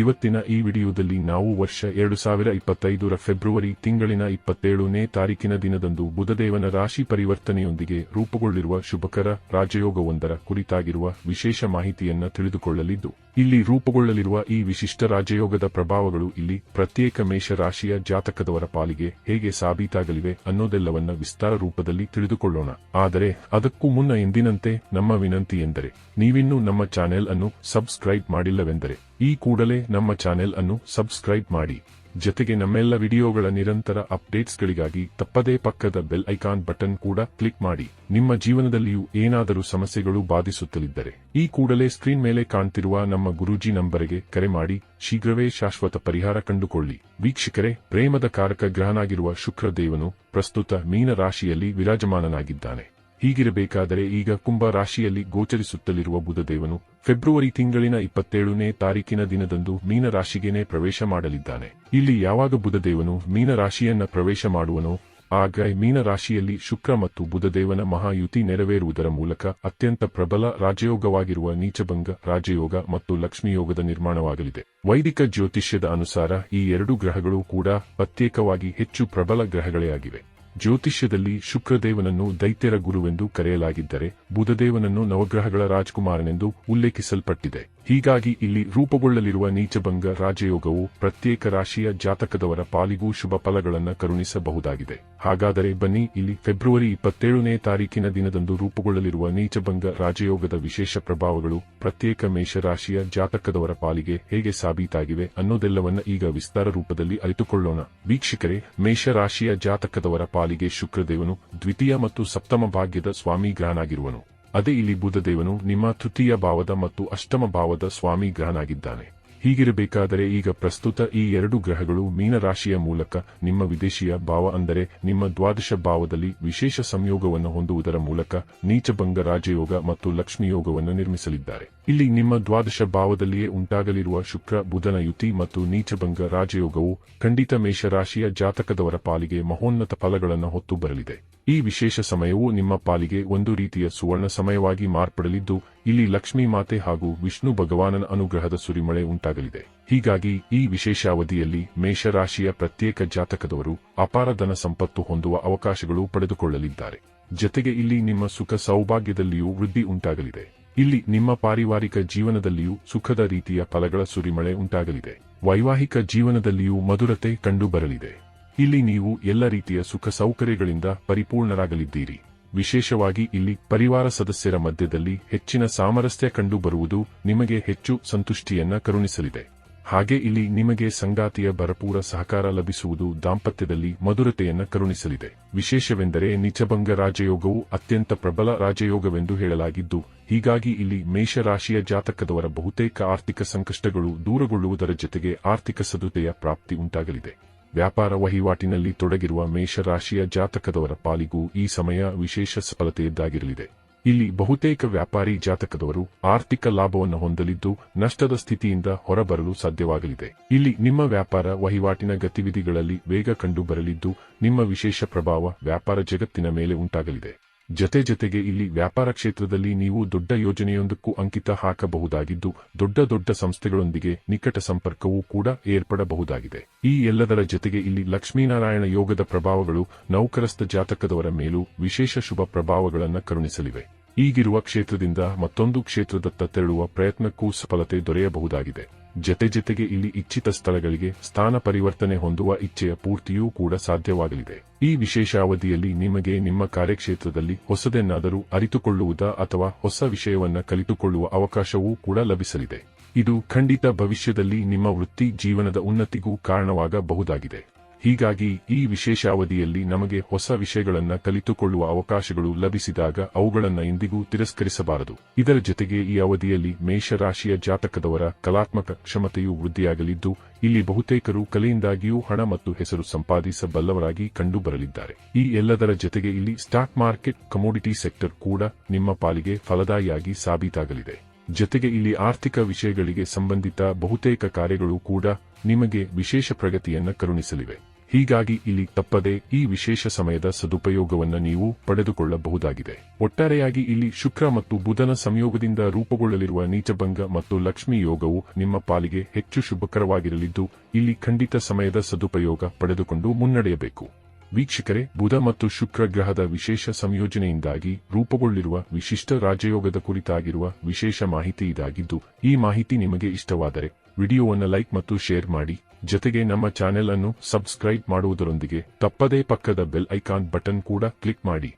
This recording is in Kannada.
ಇವತ್ತಿನ ಈ ವಿಡಿಯೋದಲ್ಲಿ ನಾವು ವರ್ಷ ಎರಡು ಸಾವಿರ ಇಪ್ಪತ್ತೈದರ ಫೆಬ್ರವರಿ ತಿಂಗಳಿನ ಇಪ್ಪತ್ತೇಳನೇ ತಾರೀಕಿನ ದಿನದಂದು ಬುಧದೇವನ ರಾಶಿ ಪರಿವರ್ತನೆಯೊಂದಿಗೆ ರೂಪುಗೊಳ್ಳಿರುವ ಶುಭಕರ ರಾಜಯೋಗವೊಂದರ ಕುರಿತಾಗಿರುವ ವಿಶೇಷ ಮಾಹಿತಿಯನ್ನು ತಿಳಿದುಕೊಳ್ಳಲಿದ್ದು, ಇಲ್ಲಿ ರೂಪುಗೊಳ್ಳಲಿರುವ ಈ ವಿಶಿಷ್ಟ ರಾಜಯೋಗದ ಪ್ರಭಾವಗಳು ಇಲ್ಲಿ ಪ್ರತ್ಯೇಕ ಮೇಷ ರಾಶಿಯ ಜಾತಕದವರ ಪಾಲಿಗೆ ಹೇಗೆ ಸಾಬೀತಾಗಲಿವೆ ಅನ್ನೋದೆಲ್ಲವನ್ನ ವಿಸ್ತಾರ ರೂಪದಲ್ಲಿ ತಿಳಿದುಕೊಳ್ಳೋಣ. ಆದರೆ ಅದಕ್ಕೂ ಮುನ್ನ ಎಂದಿನಂತೆ ನಮ್ಮ ವಿನಂತಿ ಎಂದರೆ, ನೀವಿನ್ನೂ ನಮ್ಮ ಚಾನೆಲ್ ಅನ್ನು ಸಬ್ಸ್ಕ್ರೈಬ್ ಮಾಡಿಲ್ಲವೆಂದರೆ ಈ ಕೂಡಲೇ ನಮ್ಮ ಚಾನೆಲ್ ಅನ್ನು ಸಬ್ಸ್ಕ್ರೈಬ್ ಮಾಡಿ. ಜೊತೆಗೆ ನಮ್ಮೆಲ್ಲ ವಿಡಿಯೋಗಳ ನಿರಂತರ ಅಪ್ಡೇಟ್ಸ್ಗಳಿಗಾಗಿ ತಪ್ಪದೇ ಪಕ್ಕದ ಬೆಲ್ ಐಕಾನ್ ಬಟನ್ ಕೂಡ ಕ್ಲಿಕ್ ಮಾಡಿ. ನಿಮ್ಮ ಜೀವನದಲ್ಲಿಯೂ ಏನಾದರೂ ಸಮಸ್ಯೆಗಳು ಬಾಧಿಸುತ್ತಲಿದ್ದರೆ ಈ ಕೂಡಲೇ ಸ್ಕ್ರೀನ್ ಮೇಲೆ ಕಾಣ್ತಿರುವ ನಮ್ಮ ಗುರೂಜಿ ನಂಬರಿಗೆ ಕರೆ ಮಾಡಿ. ಶೀಘ್ರವೇ ಶಾಶ್ವತ ಪರಿಹಾರ ಕಂಡುಕೊಳ್ಳಿ. ವೀಕ್ಷಕರೇ, ಪ್ರೇಮದ ಕಾರಕ ಗ್ರಹನಾಗಿರುವ ಶುಕ್ರದೇವನು ಪ್ರಸ್ತುತ ಮೀನ ರಾಶಿಯಲ್ಲಿ ವಿರಾಜಮಾನನಾಗಿದ್ದಾನೆ. ಹೀಗಿರಬೇಕಾದರೆ ಈಗ ಕುಂಭ ರಾಶಿಯಲ್ಲಿ ಗೋಚರಿಸುತ್ತಲಿರುವ ಬುಧದೇವನು ಫೆಬ್ರವರಿ ತಿಂಗಳಿನ ಇಪ್ಪತ್ತೇಳನೇ ತಾರೀಕಿನ ದಿನದಂದು ಮೀನರಾಶಿಗೇನೆ ಪ್ರವೇಶ ಮಾಡಲಿದ್ದಾನೆ. ಇಲ್ಲಿ ಯಾವಾಗ ಬುಧದೇವನು ಮೀನರಾಶಿಯನ್ನ ಪ್ರವೇಶ ಮಾಡುವನೋ, ಆಗ ಮೀನರಾಶಿಯಲ್ಲಿ ಶುಕ್ರ ಮತ್ತು ಬುಧದೇವನ ಮಹಾಯುತಿ ನೆರವೇರುವುದರ ಮೂಲಕ ಅತ್ಯಂತ ಪ್ರಬಲ ರಾಜಯೋಗವಾಗಿರುವ ನೀಚಭಂಗ ರಾಜಯೋಗ ಮತ್ತು ಲಕ್ಷ್ಮಿಯೋಗದ ನಿರ್ಮಾಣವಾಗಲಿದೆ. ವೈದಿಕ ಜ್ಯೋತಿಷ್ಯದ ಅನುಸಾರ ಈ ಎರಡು ಗ್ರಹಗಳು ಕೂಡ ಪ್ರತ್ಯೇಕವಾಗಿ ಹೆಚ್ಚು ಪ್ರಬಲ ಗ್ರಹಗಳೇ ಆಗಿವೆ. ಜ್ಯೋತಿಷ್ಯದಲ್ಲಿ ಶುಕ್ರದೇವನನ್ನು ದೈತ್ಯರ ಗುರುವೆಂದು ಕರೆಯಲಾಗಿದ್ದರೆ ಬುಧದೇವನನ್ನು ನವಗ್ರಹಗಳ ರಾಜಕುಮಾರನೆಂದು ಉಲ್ಲೇಖಿಸಲ್ಪಟ್ಟಿದೆ. ಹೀಗಾಗಿ ಇಲ್ಲಿ ರೂಪುಗೊಳ್ಳಲಿರುವ ನೀಚಭಂಗ ರಾಜಯೋಗವು ಪ್ರತ್ಯೇಕ ರಾಶಿಯ ಜಾತಕದವರ ಪಾಲಿಗೂ ಶುಭ ಫಲಗಳನ್ನು ಕರುಣಿಸಬಹುದಾಗಿದೆ. ಹಾಗಾದರೆ ಬನ್ನಿ ಇಲ್ಲಿ ಫೆಬ್ರವರಿ ಇಪ್ಪತ್ತೇಳನೇ ತಾರೀಕಿನ ದಿನದಂದು ರೂಪುಗೊಳ್ಳಲಿರುವ ನೀಚಭಂಗ ರಾಜಯೋಗದ ವಿಶೇಷ ಪ್ರಭಾವಗಳು ಪ್ರತ್ಯೇಕ ಮೇಷರಾಶಿಯ ಜಾತಕದವರ ಪಾಲಿಗೆ ಹೇಗೆ ಸಾಬೀತಾಗಿವೆ ಅನ್ನೋದೆಲ್ಲವನ್ನ ಈಗ ವಿಸ್ತಾರ ರೂಪದಲ್ಲಿ ಅರಿತುಕೊಳ್ಳೋಣ. ವೀಕ್ಷಕರೇ ಮೇಷರಾಶಿಯ ಜಾತಕದವರ ಪಾಲಿಗೆ ಶುಕ್ರದೇವನು ದ್ವಿತೀಯ ಮತ್ತು ಸಪ್ತಮ ಭಾಗ್ಯದ ಸ್ವಾಮಿ ಗ್ರಹನಾಗಿರುವನು ಅದೇ ಇಲ್ಲಿ ಬುಧದೇವನು ನಿಮ್ಮ ತೃತೀಯ ಭಾವದ ಮತ್ತು ಅಷ್ಟಮ ಭಾವದ ಸ್ವಾಮಿ ಗ್ರಹನಾಗಿದ್ದಾನೆ. ಹೀಗಿರಬೇಕಾದರೆ ಈಗ ಪ್ರಸ್ತುತ ಈ ಎರಡು ಗ್ರಹಗಳು ಮೀನರಾಶಿಯ ಮೂಲಕ ನಿಮ್ಮ ವಿದೇಶಿಯ ಭಾವ ಅಂದರೆ ನಿಮ್ಮ ದ್ವಾದಶ ಭಾವದಲ್ಲಿ ವಿಶೇಷ ಸಂಯೋಗವನ್ನು ಹೊಂದುವುದರ ಮೂಲಕ ನೀಚಭಂಗ ರಾಜಯೋಗ ಮತ್ತು ಲಕ್ಷ್ಮಿ ಯೋಗವನ್ನು ನಿರ್ಮಿಸಲಿದ್ದಾರೆ. ಇಲ್ಲಿ ನಿಮ್ಮ ದ್ವಾದಶ ಭಾವದಲ್ಲಿಯೇ ಉಂಟಾಗಲಿರುವ ಶುಕ್ರ, ಬುಧನ, ಯುತಿ ಮತ್ತು ನೀಚಭಂಗ ರಾಜಯೋಗವು ಖಂಡಿತ ಮೇಷರಾಶಿಯ ಜಾತಕದವರ ಪಾಲಿಗೆ ಮಹೋನ್ನತ ಫಲಗಳನ್ನು ಹೊತ್ತು ಬರಲಿದೆ. ಈ ವಿಶೇಷ ಸಮಯವು ನಿಮ್ಮ ಪಾಲಿಗೆ ಒಂದು ರೀತಿಯ ಸುವರ್ಣ ಸಮಯವಾಗಿ ಮಾರ್ಪಡಲಿದ್ದು, ಇಲ್ಲಿ ಲಕ್ಷ್ಮೀ ಮಾತೆ ಹಾಗೂ ವಿಷ್ಣು ಭಗವಾನನ ಅನುಗ್ರಹದ ಸುರಿಮಳೆ ಉಂಟಾಗಲಿದೆ. ಹೀಗಾಗಿ ಈ ವಿಶೇಷ ಅವಧಿಯಲ್ಲಿ ಮೇಷರಾಶಿಯ ಪ್ರತ್ಯೇಕ ಜಾತಕದವರು ಅಪಾರ ಧನ ಸಂಪತ್ತು ಹೊಂದುವ ಅವಕಾಶಗಳು ಪಡೆದುಕೊಳ್ಳಲಿದ್ದಾರೆ. ಜತೆಗೆ ಇಲ್ಲಿ ನಿಮ್ಮ ಸುಖ ಸೌಭಾಗ್ಯದಲ್ಲಿಯೂ ವೃದ್ಧಿ ಉಂಟಾಗಲಿದೆ. ಇಲ್ಲಿ ನಿಮ್ಮ ಪಾರಿವಾರಿಕ ಜೀವನದಲ್ಲಿಯೂ ಸುಖದ ರೀತಿಯ ಫಲಗಳ ಸುರಿಮಳೆ ಉಂಟಾಗಲಿದೆ. ವೈವಾಹಿಕ ಜೀವನದಲ್ಲಿಯೂ ಮಧುರತೆ ಕಂಡುಬರಲಿದೆ. ಇಲ್ಲಿ ನೀವು ಎಲ್ಲ ರೀತಿಯ ಸುಖ ಸೌಕರ್ಯಗಳಿಂದ ಪರಿಪೂರ್ಣರಾಗಲಿದ್ದೀರಿ. ವಿಶೇಷವಾಗಿ ಇಲ್ಲಿ ಪರಿವಾರ ಸದಸ್ಯರ ಮಧ್ಯದಲ್ಲಿ ಹೆಚ್ಚಿನ ಸಾಮರಸ್ಯ ಕಂಡುಬರುವುದು ನಿಮಗೆ ಹೆಚ್ಚು ಸಂತುಷ್ಟಿಯನ್ನ ಕರುಣಿಸಲಿದೆ. ಹಾಗೆ ಇಲ್ಲಿ ನಿಮಗೆ ಸಂಗಾತಿಯ ಭರಪೂರ ಸಹಕಾರ ಲಭಿಸುವುದು ದಾಂಪತ್ಯದಲ್ಲಿ ಮಧುರತೆಯನ್ನು ಕರುಣಿಸಲಿದೆ. ವಿಶೇಷವೆಂದರೆ ನಿಚಭಂಗ ರಾಜಯೋಗವು ಅತ್ಯಂತ ಪ್ರಬಲ ರಾಜಯೋಗವೆಂದು ಹೇಳಲಾಗಿದ್ದು, ಹೀಗಾಗಿ ಇಲ್ಲಿ ಮೇಷರಾಶಿಯ ಜಾತಕದವರ ಬಹುತೇಕ ಆರ್ಥಿಕ ಸಂಕಷ್ಟಗಳು ದೂರಗೊಳ್ಳುವುದರ ಜೊತೆಗೆ ಆರ್ಥಿಕ ಸದುತೆಯ ಪ್ರಾಪ್ತಿ ಉಂಟಾಗಲಿದೆ. ವ್ಯಾಪಾರ ವಹಿವಾಟಿನಲ್ಲಿ ತೊಡಗಿರುವ ಮೇಷರಾಶಿಯ ಜಾತಕದವರ ಪಾಲಿಗೂ ಈ ಸಮಯ ವಿಶೇಷ ಸಫಲತೆಯದ್ದಾಗಿರಲಿದೆ. ಇಲ್ಲಿ ಬಹುತೇಕ ವ್ಯಾಪಾರಿ ಜಾತಕದವರು ಆರ್ಥಿಕ ಲಾಭವನ್ನು ಹೊಂದಲಿದ್ದು ನಷ್ಟದ ಸ್ಥಿತಿಯಿಂದ ಹೊರಬರಲು ಸಾಧ್ಯವಾಗಲಿದೆ. ಇಲ್ಲಿ ನಿಮ್ಮ ವ್ಯಾಪಾರ ವಹಿವಾಟಿನ ಗತಿವಿಧಿಗಳಲ್ಲಿ ವೇಗ ಕಂಡುಬರಲಿದ್ದು ನಿಮ್ಮ ವಿಶೇಷ ಪ್ರಭಾವ ವ್ಯಾಪಾರ ಜಗತ್ತಿನ ಮೇಲೆ ಉಂಟಾಗಲಿದೆ. ಜತೆ ಜತೆಗೆ ಇಲ್ಲಿ ವ್ಯಾಪಾರ ಕ್ಷೇತ್ರದಲ್ಲಿ ನೀವು ದೊಡ್ಡ ಯೋಜನೆಯೊಂದಕ್ಕೂ ಅಂಕಿತ ಹಾಕಬಹುದಾಗಿದ್ದು ದೊಡ್ಡ ದೊಡ್ಡ ಸಂಸ್ಥೆಗಳೊಂದಿಗೆ ನಿಕಟ ಸಂಪರ್ಕವೂ ಕೂಡ ಏರ್ಪಡಬಹುದಾಗಿದೆ. ಈ ಎಲ್ಲದರ ಜತೆಗೆ ಇಲ್ಲಿ ಲಕ್ಷ್ಮೀನಾರಾಯಣ ಯೋಗದ ಪ್ರಭಾವಗಳು ನೌಕರಸ್ಥ ಜಾತಕದವರ ಮೇಲೂ ವಿಶೇಷ ಶುಭ ಪ್ರಭಾವಗಳನ್ನು ಕರುಣಿಸಲಿವೆ. ಈಗಿರುವ ಕ್ಷೇತ್ರದಿಂದ ಮತ್ತೊಂದು ಕ್ಷೇತ್ರದತ್ತ ತೆರಳುವ ಪ್ರಯತ್ನಕ್ಕೂ ಸಫಲತೆ ದೊರೆಯಬಹುದಾಗಿದೆ. ಜತೆ ಜತೆಗೆ ಇಲ್ಲಿ ಇಚ್ಛಿತ ಸ್ಥಳಗಳಿಗೆ ಸ್ಥಾನ ಪರಿವರ್ತನೆ ಹೊಂದುವ ಇಚ್ಛೆಯ ಪೂರ್ತಿಯೂ ಕೂಡ ಸಾಧ್ಯವಾಗಲಿದೆ. ಈ ವಿಶೇಷ ಅವಧಿಯಲ್ಲಿ ನಿಮಗೆ ನಿಮ್ಮ ಕಾರ್ಯಕ್ಷೇತ್ರದಲ್ಲಿ ಹೊಸದನ್ನಾದರೂ ಅರಿತುಕೊಳ್ಳುವುದ ಅಥವಾ ಹೊಸ ವಿಷಯವನ್ನ ಕಲಿತುಕೊಳ್ಳುವ ಅವಕಾಶವೂ ಕೂಡ ಲಭಿಸಲಿದೆ. ಇದು ಖಂಡಿತ ಭವಿಷ್ಯದಲ್ಲಿ ನಿಮ್ಮ ವೃತ್ತಿ, ಜೀವನದ ಉನ್ನತಿಗೂ ಕಾರಣವಾಗಬಹುದಾಗಿದೆ. ಹೀಗಾಗಿ ಈ ವಿಶೇಷ ಅವಧಿಯಲ್ಲಿ ನಮಗೆ ಹೊಸ ವಿಷಯಗಳನ್ನು ಕಲಿತುಕೊಳ್ಳುವ ಅವಕಾಶಗಳು ಲಭಿಸಿದಾಗ ಅವುಗಳನ್ನು ಎಂದಿಗೂ ತಿರಸ್ಕರಿಸಬಾರದು. ಇದರ ಜೊತೆಗೆ ಈ ಅವಧಿಯಲ್ಲಿ ಮೇಷರಾಶಿಯ ಜಾತಕದವರ ಕಲಾತ್ಮಕ ಕ್ಷಮತೆಯು ವೃದ್ಧಿಯಾಗಲಿದ್ದು, ಇಲ್ಲಿ ಬಹುತೇಕರು ಕಲೆಯಿಂದಾಗಿಯೂ ಹಣ ಮತ್ತು ಹೆಸರು ಸಂಪಾದಿಸಬಲ್ಲವರಾಗಿ ಕಂಡುಬರಲಿದ್ದಾರೆ. ಈ ಎಲ್ಲದರ ಜೊತೆಗೆ ಇಲ್ಲಿ ಸ್ಟಾಕ್ ಮಾರ್ಕೆಟ್, ಕಮೋಡಿಟಿ ಸೆಕ್ಟರ್ ಕೂಡ ನಿಮ್ಮ ಪಾಲಿಗೆ ಫಲದಾಯಿಯಾಗಿ ಸಾಬೀತಾಗಲಿದೆ. ಜೊತೆಗೆ ಇಲ್ಲಿ ಆರ್ಥಿಕ ವಿಷಯಗಳಿಗೆ ಸಂಬಂಧಿತ ಬಹುತೇಕ ಕಾರ್ಯಗಳು ಕೂಡ ನಿಮಗೆ ವಿಶೇಷ ಪ್ರಗತಿಯನ್ನು ಕರುಣಿಸಲಿವೆ. ಹೀಗಾಗಿ ಇಲ್ಲಿ ತಪ್ಪದೆ ಈ ವಿಶೇಷ ಸಮಯದ ಸದುಪಯೋಗವನ್ನು ನೀವು ಪಡೆದುಕೊಳ್ಳಬಹುದಾಗಿದೆ. ಒಟ್ಟಾರೆಯಾಗಿ ಇಲ್ಲಿ ಶುಕ್ರ ಮತ್ತು ಬುಧನ ಸಂಯೋಗದಿಂದ ರೂಪುಗೊಳ್ಳಲಿರುವ ನೀಚಭಂಗ ಮತ್ತು ಲಕ್ಷ್ಮಿ ಯೋಗವು ನಿಮ್ಮ ಪಾಲಿಗೆ ಹೆಚ್ಚು ಶುಭಕರವಾಗಿರಲಿದ್ದು, ಇಲ್ಲಿ ಖಂಡಿತ ಸಮಯದ ಸದುಪಯೋಗ ಪಡೆದುಕೊಂಡು ಮುನ್ನಡೆಯಬೇಕು. ವೀಕ್ಷಕರೇ, ಬುಧ ಮತ್ತು ಶುಕ್ರ ಗ್ರಹದ ವಿಶೇಷ ಸಂಯೋಜನೆಯಿಂದಾಗಿ ರೂಪುಗೊಳ್ಳಿರುವ ವಿಶಿಷ್ಟ ರಾಜಯೋಗದ ಕುರಿತಾಗಿರುವ ವಿಶೇಷ ಮಾಹಿತಿ ಇದಾಗಿದ್ದು, ಈ ಮಾಹಿತಿ ನಿಮಗೆ ಇಷ್ಟವಾದರೆ ವಿಡಿಯೋವನ್ನು ಲೈಕ್ ಮತ್ತು ಶೇರ್ ಮಾಡಿ, ಜೊತೆಗೆ ನಮ್ಮ ಚಾನೆಲ್ ಅನ್ನು ಸಬ್ಸ್ಕ್ರೈಬ್ ಮಾಡುವುದರೊಂದಿಗೆ ತಪ್ಪದೇ ಪಕ್ಕದ ಬೆಲ್ ಐಕಾನ್ ಬಟನ್ ಕೂಡ ಕ್ಲಿಕ್ ಮಾಡಿ.